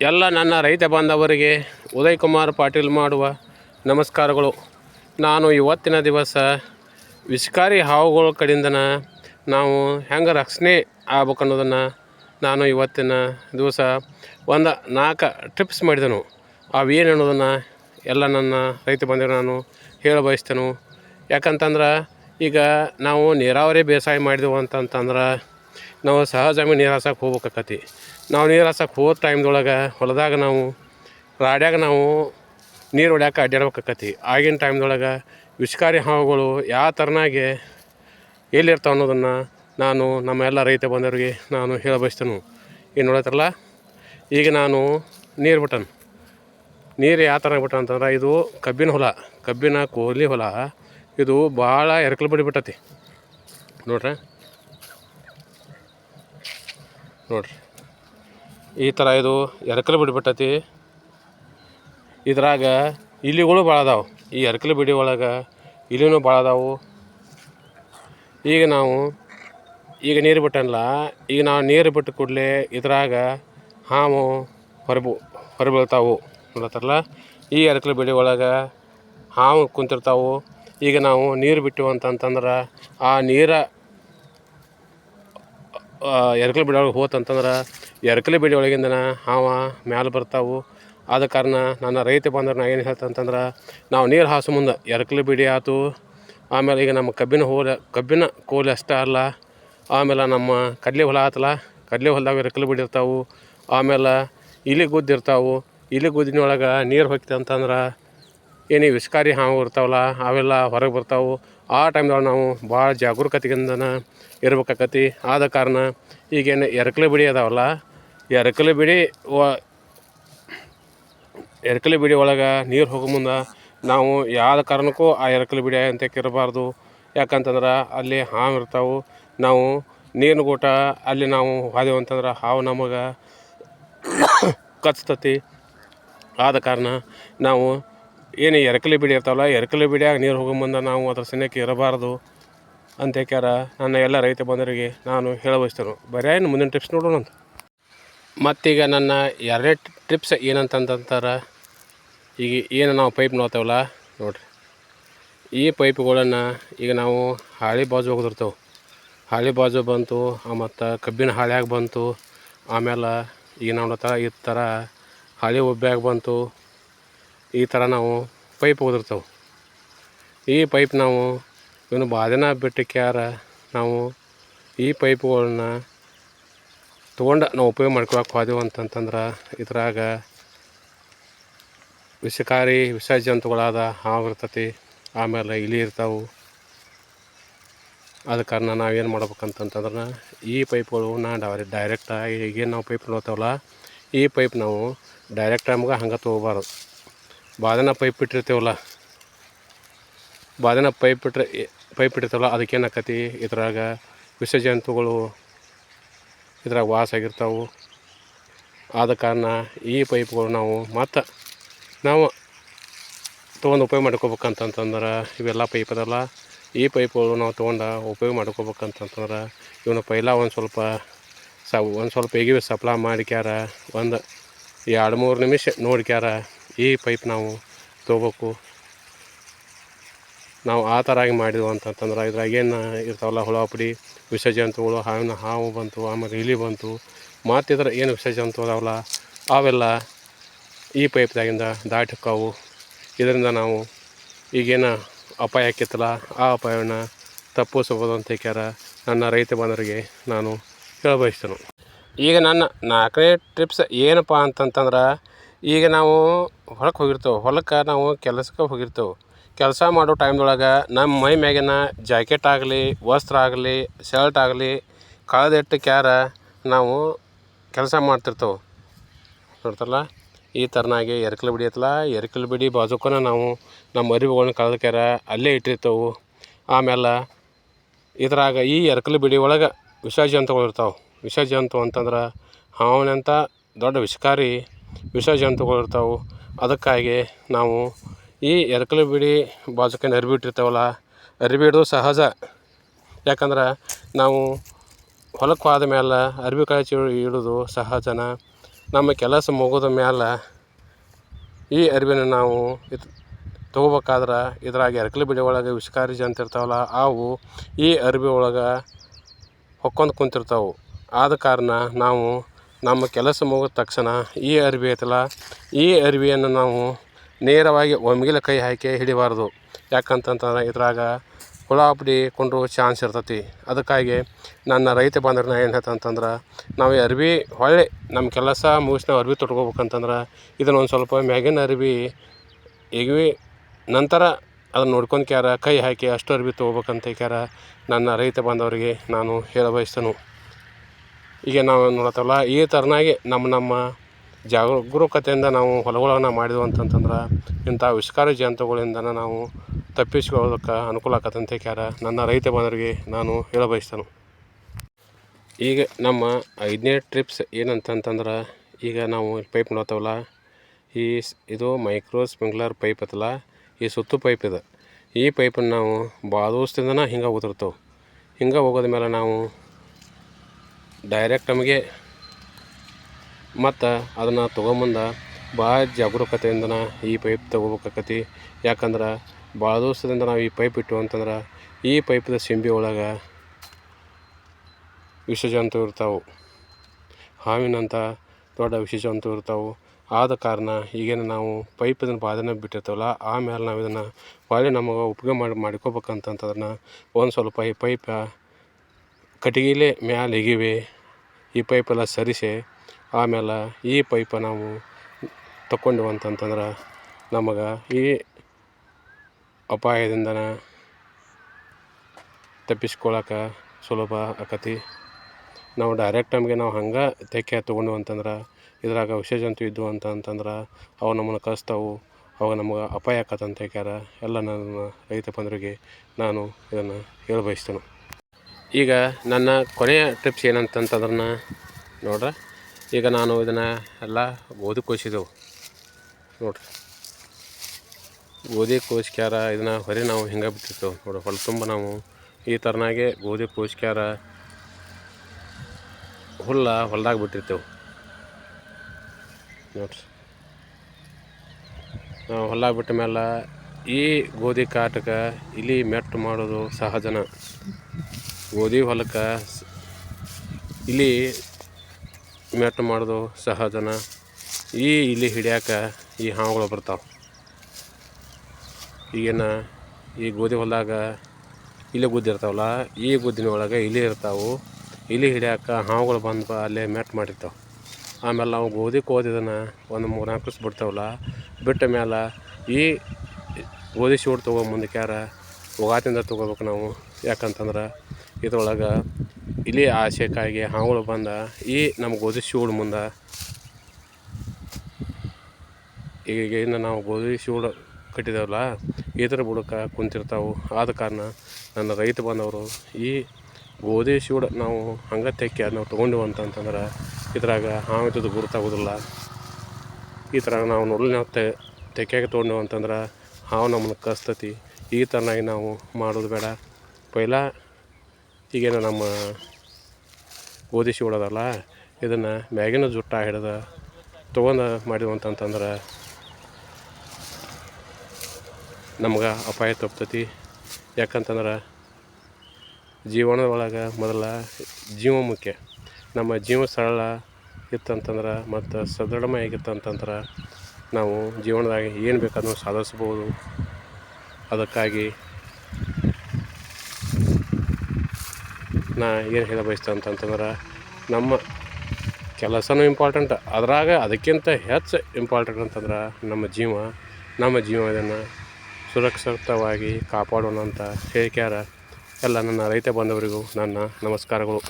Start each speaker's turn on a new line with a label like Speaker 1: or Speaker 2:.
Speaker 1: ಎಲ್ಲ ನನ್ನ ರೈತ ಬಾಂಧವರಿಗೆ ಉದಯ್ ಕುಮಾರ್ ಪಾಟೀಲ್ ಮಾಡುವ ನಮಸ್ಕಾರಗಳು. ನಾನು ಇವತ್ತಿನ ದಿವಸ ವಿಷಕಾರಿ ಹಾವುಗಳ ಕಡೆಯಿಂದನ ನಾವು ಹೆಂಗೆ ರಕ್ಷಣೆ ಆಗ್ಬೇಕು ಅನ್ನೋದನ್ನು ನಾನು ಇವತ್ತಿನ ದಿವಸ ಒಂದು ನಾಲ್ಕು ಟ್ರಿಪ್ಸ್ ಮಾಡಿದೆನು. ಅವೇನು ಅನ್ನೋದನ್ನು ಎಲ್ಲ ನನ್ನ ರೈತ ಬಂಧುಗಳು ನಾನು ಹೇಳ ಬಯಸ್ತೇನೆ. ಯಾಕಂತಂದ್ರೆ ಈಗ ನಾವು ನೀರಾವರಿ ಬೇಸಾಯ ಮಾಡಿದೆವು ಅಂತಂತಂದ್ರೆ ನಾವು ಸಹಜವಾಗಿ ನೀರಾಸಕ್ಕೆ ಹೋಗ್ಬೇಕಾಕತಿ. ನಾವು ನೀರು ಹಾಸಕ್ಕೆ ಹೋದ ಟೈಮ್ದೊಳಗೆ ಹೊಲದಾಗ ನಾವು, ರಾಡ್ಯಾಗ ನಾವು ನೀರು ಹೊಡ್ಯಾಕೆ ಅಡ್ಡಾಡ್ಬೇಕಾಕತಿ ಆಗಿನ ಟೈಮ್ದೊಳಗೆ ವಿಷಕಾರಿ ಹಾವುಗಳು ಯಾವ ಥರನಾಗಿ ಎಲ್ಲಿರ್ತಾವೆ ಅನ್ನೋದನ್ನು ನಾನು ನಮ್ಮ ಎಲ್ಲ ರೈತ ಬಂದವರಿಗೆ ನಾನು ಹೇಳ ಬಯಸ್ತೇನೆ ಈಗ ನೋಡತ್ತಾರಲ್ಲ ಈಗ ನಾನು ನೀರು ಬಿಟ್ಟನು. ನೀರು ಯಾವ ಥರ ಬಿಟ್ಟ ಅಂತಂದ್ರೆ ಇದು ಕಬ್ಬಿನ ಹೊಲ, ಕಬ್ಬಿನ ಕೋಲಿ ಹೊಲ, ಇದು ಭಾಳ ಎರಕಲು ಬಡಿ ಬಿಟ್ಟತಿ. ನೋಡ್ರಿ? ನೋಡ್ರಿ. ಈ ಥರ ಇದು ಎರಕಲು ಬಿಡಿ ಬಿಟ್ಟತಿ. ಇದ್ರಾಗ ಇಲಿಗಳು ಭಾಳ ಅದಾವೆ. ಈ ಎರಕಲು ಬಿಡಿ ಒಳಗೆ ಇಲಿನೂ ಭಾಳ ಅದಾವು. ಈಗ ನಾವು, ಈಗ ನೀರು ಬಿಟ್ಟನಲ್ಲ, ಈಗ ನಾವು ನೀರು ಬಿಟ್ಟು ಕೂಡಲೇ ಇದ್ರಾಗ ಹಾವು ಹೊರಬು, ಹೊರಬೀಳ್ತಾವು. ನೋಡತ್ತಾರಲ್ಲ? ಈ ಎರಕಲು ಬಿಡಿ ಒಳಗೆ ಹಾವು ಕುಂತಿರ್ತಾವು. ಈಗ ನಾವು ನೀರು ಬಿಟ್ಟಿವು ಅಂತಂತಂದ್ರೆ ಆ ನೀರ ಎರಕಲು ಬಿಡಿ ಒಳಗೆ ಹೋತಂತಂದ್ರೆ ಎರಕಲ ಬೆಳೆ ಒಳಗಿಂದನ ಹಾವ ಮ್ಯಾಲೆ ಬರ್ತಾವು. ಆದ ಕಾರಣ ನನ್ನ ರೈತ ಬಾಂಧವ್ರು ನಾ ಏನು ಹೇಳ್ತಂತಂದ್ರೆ, ನಾವು ನೀರು ಹಾಸು ಮುಂದೆ ಎರಕಲೆ ಬಿಡಿ ಆಯ್ತು ಆಮೇಲೆ ಈಗ ನಮ್ಮ ಕಬ್ಬಿನ ಹೋಲ, ಕಬ್ಬಿನ ಕೋಲಿ ಅಷ್ಟೇ ಅಲ್ಲ. ಆಮೇಲೆ ನಮ್ಮ ಕಡಲೆ ಹೊಲ ಆತಲ್ಲ ಕಡಲೆ ಹೊಲದಾಗ ಎರಕಲು ಬಿಡಿರ್ತಾವು ಆಮೇಲೆ ಇಲಿ ಗುದ್ದಿರ್ತಾವು ಇಲಿ ಗುದ್ದಿನೊಳಗೆ ನೀರು ಹೋಗ್ತಿ ಅಂತಂದ್ರೆ ಏನೇ ವಿಷಕಾರಿ ಹಾವು ಇರ್ತಾವಲ್ಲ ಅವೆಲ್ಲ ಹೊರಗೆ ಬರ್ತಾವು. ಆ ಟೈಮ್ದೊಳಗೆ ನಾವು ಭಾಳ ಜಾಗರೂಕತೆಯಿಂದನ ಇರ್ಬೇಕಾಕತಿ. ಆದ ಕಾರಣ ಈಗೇನು ಎರಕಲೆ ಬಿಡಿ ಅದಾವಲ್ಲ ಎರಕಲು ಬಿಡಿ, ವ ಎರಕಲೆ ಬಿಡಿ ಒಳಗೆ ನೀರು ಹೋಗೋ ಮುಂದೆ ನಾವು ಯಾವ ಕಾರಣಕ್ಕೂ ಆ ಎರಕಲೆ ಬಿಡಿ ಅಂತ ಇರಬಾರ್ದು. ಯಾಕಂತಂದ್ರೆ ಅಲ್ಲಿ ಹಾವು ಇರ್ತಾವೆ. ನಾವು ನೀರಿನ ಗೂಟ ಅಲ್ಲಿ ನಾವು ಹೋದೆವು ಅಂತಂದ್ರೆ ಹಾವು ನಮಗೆ ಕಚ್ತತಿ. ಆದ ಕಾರಣ ನಾವು ಏನು ಎರಕಲೆ ಬಿಡಿ ಇರ್ತಾವಲ್ಲ, ಎರಕಲೆ ಬಿಡಿಯಾಗ ನೀರು ಹೋಗೋ ಮುಂದೆ ನಾವು ಅದ್ರ ಸನ್ಯಕ್ಕೆ ಇರಬಾರ್ದು ಅಂತ ಕ್ಯಾರ ನನ್ನ ಎಲ್ಲ ರೈತ ಬಂದರಿಗೆ ನಾನು ಹೇಳಬಯಸ್ತೇನೆ. ಬರೀ ಮುಂದಿನ ಟಿಪ್ಸ್ ನೋಡೋಣ ಅಂತ ಮತ್ತೀಗ ನನ್ನ ಎರಡನೇ ಟ್ರಿಪ್ಸ್ ಏನಂತಂತಂತಾರೆ ಈಗ ಏನು ನಾವು ಪೈಪ್ ನೋಡ್ತೇವಲ್ಲ ನೋಡಿರಿ. ಈ ಪೈಪ್ಗಳನ್ನು ಈಗ ನಾವು ಹಾಳಿ ಬಾಜು ಹೋಗಿರ್ತೇವೆ ಹಾಳಿ ಬಾಜು ಬಂತು ಮತ್ತು ಕಬ್ಬಿನ ಹಾಳ್ಯಾಗ ಬಂತು, ಆಮೇಲೆ ಈಗ ನಾವು ಈ ಥರ ಹಾಳಿ ಒಬ್ಬ್ಯಾಗ ಬಂತು, ಈ ಥರ ನಾವು ಪೈಪ್ ಹೋಗಿರ್ತೇವೆ ಈ ಪೈಪ್ ನಾವು ಇವನು ಬಾದಿನ ಬಿಟ್ಟಕ್ಯಾರ ನಾವು ಈ ಪೈಪ್ಗಳನ್ನ ತೊಗೊಂಡು ನಾವು ಉಪಯೋಗ ಮಾಡ್ಕೊಳಕ್ಕೆ ಹೋದೆವು ಅಂತಂತಂದ್ರೆ ಇದ್ರಾಗ ವಿಷಕಾರಿ ವಿಷ ಜಂತುಗಳಾದ ಹಾವು ಇರ್ತತಿ, ಆಮೇಲೆ ಇಲಿ ಇರ್ತಾವೆ. ಅದ ಕಾರಣ ನಾವೇನು ಮಾಡ್ಬೇಕಂತಂತಂದ್ರೆ ಈ ಪೈಪ್ಗಳು ನಾ ಡೈರೆಕ್ಟ ಈಗೇನು ನಾವು ಪೈಪ್ ನೋಡ್ತೇವಲ್ಲ, ಈ ಪೈಪ್ ನಾವು ಡೈರೆಕ್ಟ್ ನಮ್ಗೆ ಹಂಗೆ ತೊಗೋಬಾರ್ದು. ಬಾದನ ಪೈಪ್ ಇಟ್ಟಿರ್ತೇವಲ್ಲ, ಬಾದನ ಪೈಪ್ ಇಟ್ಟರೆ ಪೈಪ್ ಇಟ್ಟಿರ್ತೇವಲ್ಲ, ಅದಕ್ಕೇನಾಕತಿ? ಇದ್ರಾಗ ವಿಷ ಜಂತುಗಳು ಇದ್ರಾಗ ವಾಸ ಆಗಿರ್ತಾವೆ. ಆದ ಕಾರಣ ಈ ಪೈಪ್ಗಳು ನಾವು ಮತ್ತು ನಾವು ತೊಗೊಂಡು ಉಪಯೋಗ ಮಾಡ್ಕೋಬೇಕಂತಂತಂದ್ರೆ ಇವೆಲ್ಲ ಪೈಪ್ ಅದಲ್ಲ. ಈ ಪೈಪ್ಗಳು ನಾವು ತೊಗೊಂಡು ಉಪಯೋಗ ಮಾಡ್ಕೋಬೇಕಂತಂತಂದ್ರೆ ಇವನ್ನ ಪೈಲ ಒಂದು ಸ್ವಲ್ಪ ಸ, ಒಂದು ಸ್ವಲ್ಪ ಎಗಿವೆ ಸಪ್ಲೈ ಮಾಡಿಕ್ಯಾರ. ಒಂದು ಎರಡು ಮೂರು ನಿಮಿಷ ನೋಡ್ಕ್ಯಾರ ಈ ಪೈಪ್ ನಾವು ತೊಗೋಬೇಕು. ನಾವು ಆ ಥರ ಆಗಿ ಮಾಡಿದ್ವು ಅಂತಂತಂದ್ರೆ ಇದ್ರಾಗೇನು ಇರ್ತಾವಲ್ಲ ಹುಳ ಪುಡಿ ವಿಷ ಜಂತುಗಳು ಹಾವಿನ ಹಾವು ಬಂತು, ಆಮೇಲೆ ಇಲಿ ಬಂತು ಮತ್ತು ಏನು ವಿಷ ಜಂತು ಅದಾವಲ್ಲ, ಅವೆಲ್ಲ ಈ ಪೈಪ್ದಾಗಿಂದ ದಾಟಿಕ್ಕಾವು. ಇದರಿಂದ ನಾವು ಈಗೇನು ಅಪಾಯ ಆಕಿತ್ತಲ್ಲ ಆ ಅಪಾಯವನ್ನು ತಪ್ಪಿಸ್ಬೋದು ಅಂತ ಹೇಳ್ಯಾರ ನನ್ನ ರೈತ ಬಂದರಿಗೆ ನಾನು ಹೇಳಬಯಸ್ತೇನೆ. ಈಗ ನನ್ನ ನಾಲ್ಕನೇ ಟ್ರಿಪ್ಸ್ ಏನಪ್ಪ ಅಂತಂತಂದ್ರೆ, ಈಗ ನಾವು ಹೊಲಕ್ಕೆ ಹೋಗಿರ್ತೇವೆ, ಹೊಲಕ್ಕೆ ನಾವು ಕೆಲಸಕ್ಕೆ ಹೋಗಿರ್ತೇವೆ. ಕೆಲಸ ಮಾಡೋ ಟೈಮ್ದೊಳಗೆ ನಮ್ಮ ಮೈ ಮ್ಯಾಗಿನ ಜಾಕೆಟ್ ಆಗಲಿ, ವಸ್ತ್ರ ಆಗಲಿ, ಶರ್ಟ್ ಆಗಲಿ ಕಳೆದಿಟ್ಟು ಕ್ಯಾರ ನಾವು ಕೆಲಸ ಮಾಡ್ತಿರ್ತೇವೆ. ನೋಡ್ತಲ್ಲ ಈ ಥರನಾಗಿ ಎರಕಲು ಬಿಡಿ ಐತಲ್ಲ? ಎರಕಲು ಬಿಡಿ ಬಾಜುಕನ ನಾವು ನಮ್ಮ ಅರಿವುಗಳನ್ನ ಕಳೆದಕ್ಯಾರ ಅಲ್ಲೇ ಇಟ್ಟಿರ್ತೇವೆ. ಆಮೇಲೆ ಇದ್ರಾಗ ಈ ಎರಕಲು ಬಿಡಿ ಒಳಗೆ ವಿಷ ಜಂತುಗಳು ಇರ್ತಾವೆ. ವಿಷ ಜಂತು ಅಂತಂದ್ರೆ ಹಾವನಂಥ ದೊಡ್ಡ ವಿಷಕಾರಿ ವಿಷ ಜಂತುಗಳು ಇರ್ತಾವೆ. ಅದಕ್ಕಾಗಿ ನಾವು ಈ ಎರಕಲು ಬಿಡಿ ಬಾಜುಕನ ಅರ್ವಿ ಇಟ್ಟಿರ್ತೇವಲ್ಲ ಅರಿವಿ ಇಡೋದು ಸಹಜ. ಯಾಕಂದ್ರೆ ನಾವು ಹೊಲಕ್ಕೆ ಹೋದ ಮೇಲೆ ಅರ್ವಿ ಇಡೋದು ಸಹಜನ. ನಮ್ಮ ಕೆಲಸ ಮುಗಿದ ಮೇಲೆ ಈ ಅರಿವಿನ ನಾವು ಇದು ತೊಗೋಬೇಕಾದ್ರೆ ಇದ್ರಾಗ ಎರಕಲು ಬಿಡಿ ಒಳಗೆ ವಿಷಕಾರಿ ಜಂತು ಇರ್ತಾವಲ್ಲ, ಅವು ಈ ಅರ್ವಿ ಒಳಗೆ ಹೊಕ್ಕೊಂಡು ಕುಂತಿರ್ತಾವೆ. ಆದ ಕಾರಣ ನಾವು ನಮ್ಮ ಕೆಲಸ ಮುಗಿದ ತಕ್ಷಣ ಈ ಅರಿವಿ ಐತಲ್ಲ, ಈ ಅರಿವಿಯನ್ನು ನಾವು ನೇರವಾಗಿ ಒಮ್ಮೆಲೆ ಕೈ ಹಾಕಿ ಹಿಡಿಬಾರ್ದು. ಯಾಕಂತಂತಂದ್ರೆ ಇದ್ರಾಗ ಹುಳ ಕೊಂಡ್ರು ಚಾನ್ಸ್ ಇರ್ತೈತಿ. ಅದಕ್ಕಾಗಿ ನನ್ನ ರೈತ ಬಾಂಧವ್ರನ್ನ ಏನು ಹೇಳ್ತಂತಂದ್ರೆ, ನಾವು ಅರಿವಿ ಹೊಳ್ಳಿ ನಮ್ಮ ಕೆಲಸ ಮುಗಿಸಿ ನಾವು ಅರ್ವಿ ತೊಟ್ಕೋಬೇಕಂತಂದ್ರೆ ಇದನ್ನ ಒಂದು ಸ್ವಲ್ಪ ಮ್ಯಾಗಿನ ಅರ್ವಿ ಎಗ್ವಿ, ನಂತರ ಅದನ್ನು ನೋಡ್ಕೊಂಡು ಕ್ಯಾರ, ಕೈ ಹಾಕಿ ಅಷ್ಟು ಅರ್ವಿ ತೊಗೋಬೇಕಂತ ಕ್ಯಾರ ನನ್ನ ರೈತ ಬಾಂಧವರಿಗೆ ನಾನು ಹೇಳ ಬಯಸ್ತೇನೆ ಈಗ ನಾವು ನೋಡತ್ತಲ್ಲ, ಈ ಥರನಾಗಿ ನಮ್ಮ ನಮ್ಮ ಜಾಗರೂಕತೆಯಿಂದ ನಾವು ಹೊಲಗಳನ್ನು ಮಾಡಿದ್ವು ಅಂತಂತಂದ್ರೆ ಇಂಥ ವಿಷಕಾರಿ ಜಂತುಗಳಿಂದ ನಾವು ತಪ್ಪಿಸ್ಕೊಳ್ಳೋದಕ್ಕೆ ಅನುಕೂಲ ಅಂತ ಕ್ಯಾರ ನನ್ನ ರೈತ ಬಾಂಧವರಿಗೆ ನಾನು ಹೇಳ ಬಯಸ್ತೇನೆ ಈಗ ನಮ್ಮ ಐದನೇ ಟ್ರಿಪ್ಸ್ ಏನಂತಂತಂದ್ರೆ ಈಗ ನಾವು ಪೈಪ್ ನೋಡ್ತೇವಲ್ಲ ಈ ಇದು ಮೈಕ್ರೋ ಸ್ಪ್ರಿಂಕ್ಲರ್ ಪೈಪ್ ಐತಲ್ಲ, ಈ ಸುತ್ತು ಪೈಪ್ ಇದೆ. ಈ ಪೈಪನ್ನು ನಾವು ಭಾಳ ದಿವಸದಿಂದನ ಹಿಂಗೆ ಹೋಗ್ತಿರ್ತವೆ. ಹಿಂಗೆ ಹೋಗೋದ ಮೇಲೆ ನಾವು ಡೈರೆಕ್ಟ್ ನಮಗೆ ಮತ್ತು ಅದನ್ನು ತೊಗೊಂಬಂದ ಭಾಳ ಜಾಗರೂಕತೆಯಿಂದನೇ ಈ ಪೈಪ್ ತೊಗೋಬೇಕಾಕತಿ. ಯಾಕಂದ್ರೆ ಭಾಳ ದಿವಸದಿಂದ ನಾವು ಈ ಪೈಪ್ ಇಟ್ಟು ಅಂತಂದ್ರೆ ಈ ಪೈಪ್ದ ಸಿಂಬಿ ಒಳಗೆ ವಿಷಜಂತು ಇರ್ತಾವೆ. ಹಾವಿನಂಥ ದೊಡ್ಡ ವಿಷಜಂತು ಇರ್ತಾವೆ. ಆದ ಕಾರಣ ಈಗೇನು ನಾವು ಪೈಪ್ ಇದನ್ನು ಬಾಧನೆ ಬಿಟ್ಟಿರ್ತಾವಲ್ಲ ಆಮೇಲೆ ನಾವು ಇದನ್ನು ಹೊಳ್ಳಿ ನಮಗೆ ಉಪಯೋಗ ಮಾಡಿ ಮಾಡ್ಕೋಬೇಕಂತಂತಂದ್ರೆ ಒಂದು ಸ್ವಲ್ಪ ಈ ಪೈಪ ಕಟ್ಟಿಗೆಲೇ ಮ್ಯಾಲೆ ಇಗಿವಿ ಈ ಪೈಪೆಲ್ಲ ಸರಿಸಿ ಆಮೇಲೆ ಈ ಪೈಪ ನಾವು ತಕ್ಕೊಂಡೇವು ಅಂತಂತಂದ್ರೆ ನಮಗೆ ಈ ಅಪಾಯದಿಂದನ ತಪ್ಪಿಸ್ಕೊಳಕ್ಕೆ ಸುಲಭ ಆಕತಿ. ನಾವು ಡೈರೆಕ್ಟ್ ನಮಗೆ ನಾವು ಹಂಗೆ ತೆಕ್ಕೆ ತೊಗೊಂಡು ಅಂತಂದ್ರೆ ಇದ್ರಾಗ ವಿಷಜಂತು ಇದ್ವು ಅಂತ ಅಂತಂದ್ರೆ ಅವು ನಮ್ಮನ್ನು ಕಳಿಸ್ತಾವು ಅವಾಗ ನಮ್ಗೆ ಅಪಾಯ ಆಕತ್ತಂತ ಹೇಳ್ಯಾರ ಎಲ್ಲ ನನ್ನ ರೈತ ಬಂದ್ರಿಗೆ ನಾನು ಇದನ್ನು ಹೇಳ ಬಯಸ್ತೇನೆ ಈಗ ನನ್ನ ಕೊನೆಯ ಟಿಪ್ಸ್ ಏನಂತಂತಂದ್ರೆ ನೋಡ್ರಿ. ಈಗ ನಾನು ಇದನ್ನು ಎಲ್ಲ ಗೋಧಿ ಕೋಸಿದೆವು. ನೋಡ್ರಿ. ಗೋಧಿ ಕೋಸ್ಕ್ಯಾರ ಇದನ್ನು ಹೊರೆ ನಾವು ಹಿಂಗೆ ಬಿಟ್ಟಿರ್ತೇವೆ. ನೋಡಿ ಹೊಲ ತುಂಬ ನಾವು. ಈ ಥರನಾಗೆ ಗೋಧಿ ಕೋಸ್ಕ್ಯಾರ ಹುಲ್ಲ ಹೊಲ್ದಾಗ ಬಿಟ್ಟಿರ್ತೇವೆ. ನೋಡ್ರಿ. ನಾವು ಹೊಲ್ದಾಗ ಬಿಟ್ಟ ಮೇಲೆ ಈ ಗೋಧಿ ಕಾಟಕ್ಕೆ ಇಲಿ ಮೆಟ್ಟು ಮಾಡೋದು ಸಹಜನ. ಗೋಧಿ ಹೊಲಕ್ಕೆ ಇಲಿ ಮೆಟ್ಟು ಮಾಡೋದು ಸಹಜನ. ಈ ಇಲ್ಲಿ ಹಿಡಿಯಾಕ ಈ ಹಾವುಗಳು ಬರ್ತಾವೆ. ಈಗೇನು ಈ ಗೋಧಿ ಹೊಲದಾಗ ಇಲಿ ಗುದ್ದಿ ಇರ್ತಾವಲ್ಲ, ಈ ಗುದ್ದಿನ ಒಳಗೆ ಇಲಿ ಇರ್ತಾವೆ. ಇಲಿ ಹಿಡಿಯಾಕ ಹಾವುಗಳು ಬಂದು ಅಲ್ಲೇ ಮೆಟ್ ಮಾಡಿರ್ತಾವೆ. ಆಮೇಲೆ ನಾವು ಗೋಧಿ ಕೋದಿದನ್ನು ಒಂದು ಮೂರು ನಾಲ್ಕು ದಿವಸ ಬಿಡ್ತಾವಲ್ಲ, ಬಿಟ್ಟ ಮೇಲೆ ಈ ಗೋಧಿ ಶೂಡ್ ಮುಂದಕ್ಕೆ ಯಾರ ಒಗಾತಿಂದ ತೊಗೋಬೇಕು ನಾವು. ಯಾಕಂತಂದ್ರೆ ಇದ್ರೊಳಗೆ ಇಲಿ ಆಸೆಕ್ಕಾಗಿ ಹಾವುಗಳು ಬಂದ, ಈ ನಮ್ಮ ಗೋಧಿ ಶೂಡ್ ಮುಂದೆ. ಈಗ ಇನ್ನು ನಾವು ಗೋಧಿ ಶೂಡ್ ಈ ಇದ್ರ ಬುಡಕ್ಕೆ ಕುಂತಿರ್ತಾವೆ. ಆದ ಕಾರಣ ನನ್ನ ರೈತ ಬಂದವರು, ಈ ಗೋಧಿ ಶೂಡ್ ನಾವು ಹಂಗೆ ತೆಕ್ಕಿ ನಾವು ತೊಗೊಂಡೆವು ಅಂತಂತಂದ್ರೆ ಇದ್ರಾಗ ಹಾವು ಇದ್ದದ್ದು ಗುರುತಾಗೋದಿಲ್ಲ ಈ ಥರ ನಾವು ನೋಡಲಿ ನಾವು ತೆಕ್ಕಾಗಿ ತೊಗೊಂಡೆವು ಅಂತಂದ್ರೆ ಹಾವು ನಮ್ಮನ್ನು ಕಸ್ತತಿ. ಈ ಥರನಾಗಿ ನಾವು ಮಾಡೋದು ಬೇಡ. ಪೈಲ, ಈಗೇನು ನಮ್ಮ ಗೋಧಿ ಓಡೋದಲ್ಲ ಇದನ್ನು ಮ್ಯಾಗಿನ ಜುಟ್ಟ ಹಿಡ್ದು ತೊಗೊಂಡು ಮಾಡಿದ್ವು ಅಂತಂತಂದ್ರೆ ನಮ್ಗೆ ಅಪಾಯ ತಪ್ತತಿ. ಯಾಕಂತಂದ್ರೆ ಜೀವನದ ಒಳಗೆ ಮೊದಲ ಜೀವ ಮುಖ್ಯ. ನಮ್ಮ ಜೀವ ಸರಳ ಇತ್ತಂತಂದ್ರೆ ಮತ್ತು ಸದೃಢವಾಗಿತ್ತಂತಂದ್ರೆ ನಾವು ಜೀವನದಾಗ ಏನು ಬೇಕಾದ್ರೂ ಸಾಧಿಸ್ಬೋದು ಅದಕ್ಕಾಗಿ ನಾ ಏನು ಹೇಳ ಬಯಸ್ತೆ ಅಂತಂತಂದ್ರೆ ನಮ್ಮ ಕೆಲಸನೂ ಇಂಪಾರ್ಟೆಂಟ್ ಅದ್ರಾಗ ಅದಕ್ಕಿಂತ ಹೆಚ್ಚು ಇಂಪಾರ್ಟೆಂಟ್ ಅಂತಂದ್ರೆ ನಮ್ಮ ಜೀವ ನಮ್ಮ ಜೀವ ಇದನ್ನು ಸುರಕ್ಷಿತವಾಗಿ ಕಾಪಾಡೋಣ ಅಂತ ಹೇಳ್ಕ್ಯಾರ ಎಲ್ಲ ನನ್ನ ರೈತ ಬಾಂಧವರಿಗೂ ನನ್ನ ನಮಸ್ಕಾರಗಳು.